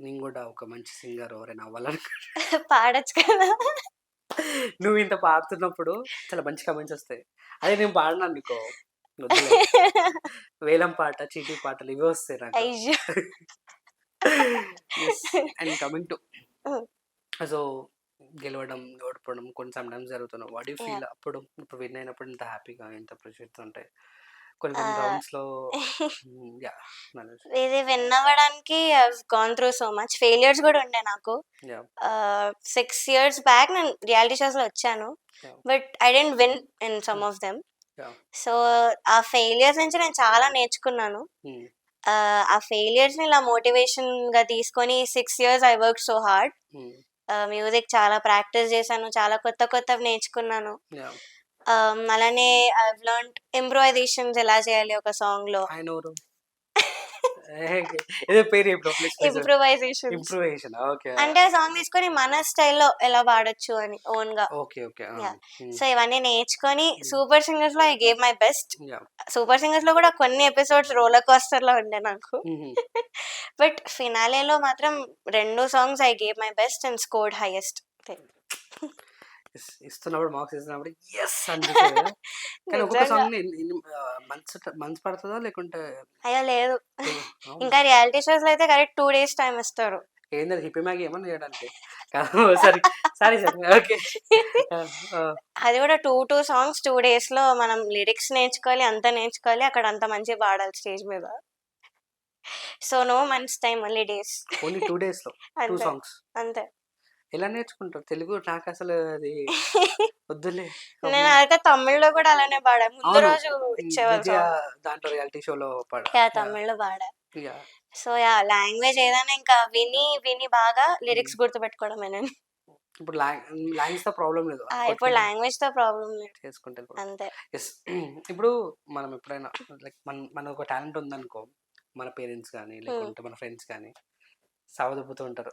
నేను కూడా ఒక మంచి సింగర్ ఎవరైనా అవ్వాలను పాడొచ్చు కదా. నువ్వు ఇంత పాడుతున్నప్పుడు చాలా మంచి కమెంట్స్ వస్తాయి. అదే నేను పాడినా అనుకో. వేలం పాట చీటీ పాటలు ఇవి వస్తాయి నాకు. And coming to. సో గెలవడం ఓడిపోవడం కొన్ని సమ్ టైమ్స్ జరుగుతున్నాం వాట్ యూ. ఫీల్ అప్పుడు? ఇప్పుడు విన్ అయినప్పుడు ఇంత హ్యాపీగా ఇంత ప్రెషర్స్ ఉంటాయి కొన్ని కొన్ని. రౌండ్స్లో యా ఇది విన్ అవ్వడానికి gone through so much. Failures కూడా ఉండే నాకు. సిక్స్ ఇయర్స్ బ్యాక్ నేను రియాలిటీ షోస్లో వచ్చాను. But I didn't win in some of them. So ఆ ఫెయిలియర్స్ నుంచి నేను చాలా నేర్చుకున్నాను. ఆ ఫెయిలియర్స్ని ఇలా మోటివేషన్గా తీసుకొని six years I work so hard. Music చాలా ప్రాక్టీస్ చేశాను. చాలా కొత్త కొత్తవి నేర్చుకున్నాను. అలానే ఐ లర్న్ ఇంప్రూవైజేషన్స్ ఎలా చేయాలి ఒక సాంగ్లో ఏదో పేరు ఇప్పుడు ఇంప్రూవైజేషన్ ఇంప్రూవేషన్ ఓకే అంటే ఆ సాంగ్ తీసుకొని మన స్టైల్లో ఎలా పాడొచ్చు అని ఓన్గా ఓకే ఓకే. సో ఇవన్నీ నేర్చుకొని super సింగర్స్లో I gave my best super సింగర్స్లో కూడా కొన్ని ఎపిసోడ్స్ రోలర్ కోస్టర్లో ఉండే నాకు. బట్ ఫినాలేలో మాత్రం రెండు songs I gave my best and scored highest ఇస్తున్నప్పుడు మార్క్స్ ఇస్తున్నప్పుడు ఎస్ కదా. కానీ ఒక్కొక్క. సాంగ్ మంత్స్ మంత్స్ పడుతుందా? లేకుంటే అయ్యో లేదు? ఇంకా రియాలిటీ షోస్లో అయితే కరెక్ట్ టూ డేస్ టైం ఇస్తారు. ఏంటది హిప్పీ మ్యాగీ ఏమన్నా చేయడానికి? సరే సారీ సార్ ఓకే. అది కూడా టూ టూ సాంగ్స్ టూ డేస్లో మనం లిరిక్స్ నేర్చుకోవాలి అంతా నేర్చుకోవాలి అక్కడ అంత మంచిగా పాడాలి స్టేజ్ మీద. సో నో మంత్స్ టైం మళ్ళీ డేస్. ఓన్లీ టూ డేస్లో టూ సాంగ్స్. అంతే. ఎలా నేర్చుకుంటారు తెలుగు నాకు అసలు అది వద్దులే నేను అయితే తమిళ్ళో కూడా అలానే పాడా. ముందు. రోజు ఇచ్చేవాళ్ళు. దాంట్లో రియాలిటీ షోలో పాడ. తమిళ్ళో పాడా. సో యా లాంగ్వేజ్ ఏదైనా ఇంకా విని విని బాగా లిరిక్స్ గుర్తుపెట్టుకోవడమే నేను. ఇప్పుడు లాంగ్వేజ్తో ప్రాబ్లం లేదు. ఇప్పుడు లాంగ్వేజ్తో ప్రాబ్లం లేదు. చేసుకుంటే అంతే. ఎస్ ఇప్పుడు మనం ఎప్పుడైనా లైక్ మన మన ఒక టాలెంట్ ఉందనుకో మన పేరెంట్స్ కానీ లేకుంటే మన ఫ్రెండ్స్ కానీ సావదొప్పుతూ ఉంటారు.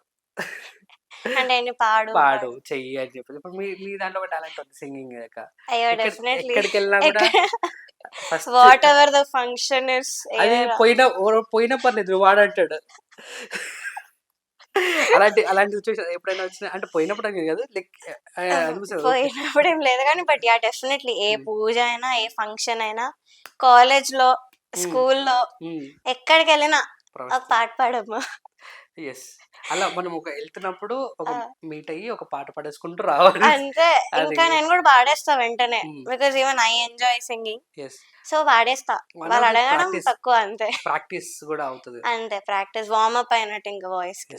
అంటే పాడు పాడు చెయ్యి అని చెప్పి ఇప్పుడు మీ మీ దాంట్లో ఒక టాలెంట్ ఉంది సింగింగ్ అయ్యో డెఫినెట్లీ ఎక్కడికి వెళ్ళినా కూడా whatever the function is అది పోయిన పోయినా పర్లేదు నువ్వు వాడంటాడు అలాంటి అలాంటి సిచ్యువేషన్ ఎప్పుడైనా వచ్చినా అంటే పోయినప్పుడు అని కాదు లైక్ పోయినప్పుడు ఏం లేదు కానీ but yeah definitely a. Puja అయినా ఏ ఫంక్షన్ అయినా కాలేజ్లో స్కూల్లో ఎక్కడికి వెళ్ళినా పాట పాడమ్మా. ఎస్ అలా మనం ఒక వెళ్తున్నప్పుడు ఒక. మీట్ అయ్యి ఒక పాట పాడేసుకుంటూ రావాలి. అది ఇంకా నేను కూడా పాడేస్తా వెంటనే. Because even I enjoy singing so పాడేస్తా. వాళ్ళు అడగడం. తక్కువ అంతే. ప్రాక్టీస్ కూడా అవుతుంది. అంతే. ప్రాక్టీస్ వార్మ్ అప్ అయినట్టు ఇంకా వాయిస్కి.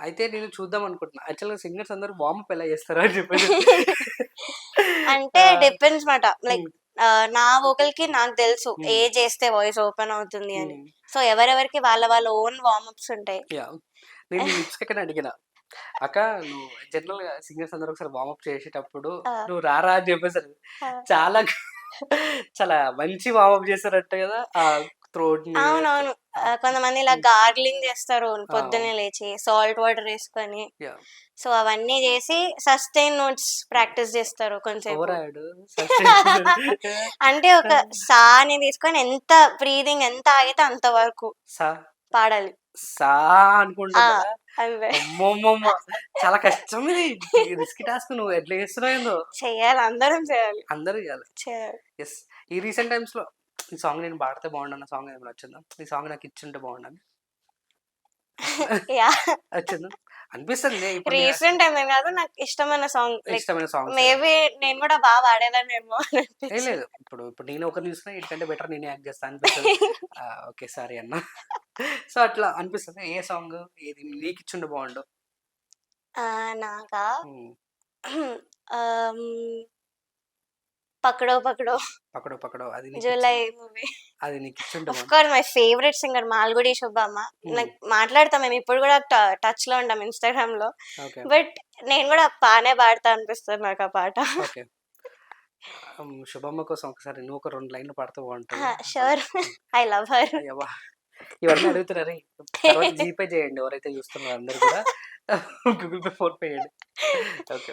అయితే నేను చూద్దాం అనుకుంటున్నా. యాక్చువల్గా సింగర్స్ అందరూ వార్మప్ ఎలా చేస్తారా అని చెప్పేసి. అంటే డిపెండ్స్ మాట. లైక్ నా వోకల్కి నాకు తెలుసు. ఏ చేస్తే వాయిస్ ఓపెన్ అవుతుంది అని సో ఎవరెవరికి వాళ్ళ వాళ్ళ ఓన్ వార్మ్ అప్స్ ఉంటాయి yeah. నేను లిప్స్ ఎక్కడ అడిగిన అక్క నువ్వు జనరల్గా సింగర్స్ అందరూ ఒకసారి వార్మప్ చేసేటప్పుడు. నువ్వు రారా అని చెప్పేసి ఆ. చాలా చాలా మంచి వార్మప్ చేశారట కదా థ్రోట్ అవునవును. కొంతమంది ఇలా గార్గ్లింగ్ చేస్తారు పొద్దున్నే లేచి సాల్ట్ వాటర్ వేసుకొని. సో అవన్నీ చేసి సస్టైన్ నోట్స్ ప్రాక్టీస్ చేస్తారు కొంచెం అంటే ఒక సాని తీసుకొని ఎంత బ్రీదింగ్ ఎంత ఆగితే అంత వరకు సా. పాడాలి. సా అనుకుంటా చాలా కష్టం ఇది. రిస్క్ టాస్క్ నువ్వు ఎట్లా చేస్తున్నావు చేయాలి. అందరం చేయాలి. అందరూ చేయాలి. చేయాలి. ఎస్. ఈ రీసెంట్ టైమ్స్లో ఈ సాంగ్ నేను పాడితే బాగుండన్న సాంగ్ ఏమైనా వచ్చిందా ఈ సాంగ్ నాకు ఇచ్చుంటే బాగుండని. యా. వచ్చిందా అనిపిస్తుంది రీసెంట్ టైం కాదు నాకు ఇష్టమైన సాంగ్ ఇష్టమైన సాంగ్ మేబీ నేను కూడా బాగా పాడేదాన్నేమో. లేదు ఇప్పుడు ఇప్పుడు నేను ఒకరిని చూసినా ఇటుకంటే బెటర్ నేనే యాక్ట్ చేస్తాను అనిపిస్తుంది. ఓకే సారీ అన్న. సో అట్లా అనిపిస్తుంది. ఏ సాంగ్? ఏది? నీకు ఇచ్చుంటే బాగుండు. నాకా? పకడో పకడో. పక్కడో పక్కడో అది జూలై మూవీ. అది నీకు ఇచ్చుంటే of course my favourite singer Malgudi Subhamma. Hmm. నాకు మాట్లాడతాం మేము. ఇప్పుడు కూడా టచ్లో ఉంటాం ఇన్స్టాగ్రామ్లో బట్ నేను కూడా బాగానే పాడతా అనిపిస్తుంది నాకు ఆ పాట. ఉమ్, శుభమ్మ కోసం ఒకసారి నువ్వు ఒక రెండు లైన్లు పాడితే బాగుంటుంది షూర్ ఐ లవ్ హర్ ఇవన్నీ అడుగుతున్నారు జీపే చేయండి. ఎవరైతే చూస్తున్నారో అందరు కూడా. గూగుల్ పే ఫోన్ పే చేయండి. ఓకే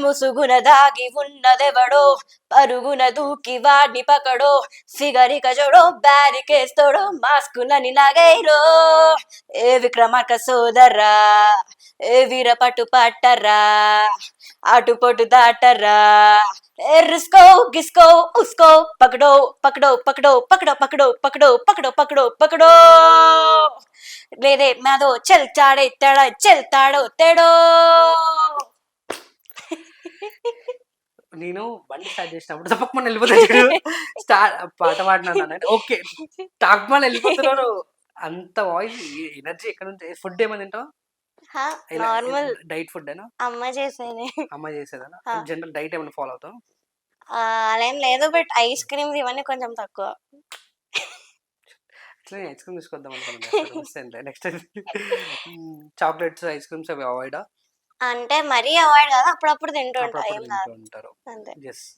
ముసుగున దాగి ఉన్నదెవడో? పరుగున దూకి వాడిని పకడో? ఫిగరి కజోడో బ్యారికేస్తాడో? మాస్కులని లాగైరో? ఏ విక్రమార్క సోదరా? ఏ వీర పట్టు పట్టరా అటుపొటు దాటరా? ఏ రిస్కో గిస్కో ఉస్కో పకడో పకడో పకడో పకడో పకడో పకడో పకడో పకడో పకడో! లేదే మాదో చెల్తాడే తేడా చెల్తాడో తేడో! నేను బండి స్టార్ట్ చేసినప్పుడు తప్పకుండా వెళ్ళిపోతాను స్టార్ట్ పాట పాడినాను ఓకే. టాక్మాన్ వెళ్ళిపోతున్నాను అంత వాయిస్ ఎనర్జీ ఎక్కడ నుంచి ఫుడ్ ఏమైనా తింటావు? నార్మల్. డైట్ ఫుడ్ అయినా అమ్మ చేసేది. అమ్మ చేసేదనా? ఆ. జనరల్ డైట్ ఏమైనా ఫాలో అవుతావు? ఆ, అలా ఏం లేదు బట్ ఐస్ క్రీమ్స్ ఇవన్నీ కొంచెం తక్కువ. ఐస్ క్రీమ్ తీసుకొద్దాం అనుకున్నాను. నెక్స్ట్ చాక్లెట్స్ ఐస్ క్రీమ్స్ అవి అవాయిడ్? అంటే మరీ అవాయిడ్ కాదు అప్పుడప్పుడు తింటూ ఉంటా ఏం కాదు. ఉంటారు. అంతే. ఎస్